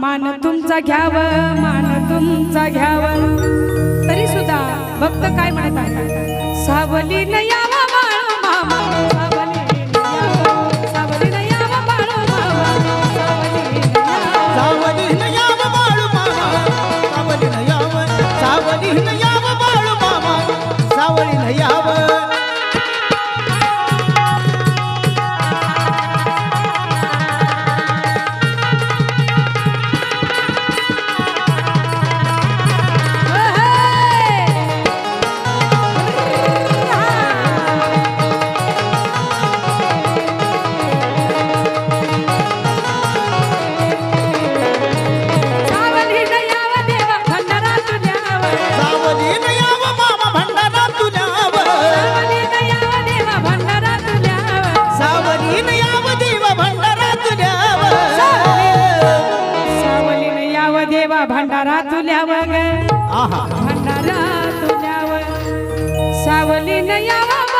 मान तुमचा घ्याव मान तुमचा घ्याव. तरी सुद्धा भक्त काय म्हणत आहे सावली नया सावली नयाव तुझ्यावर. ग भंडारा सावली नयावा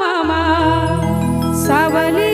mama savali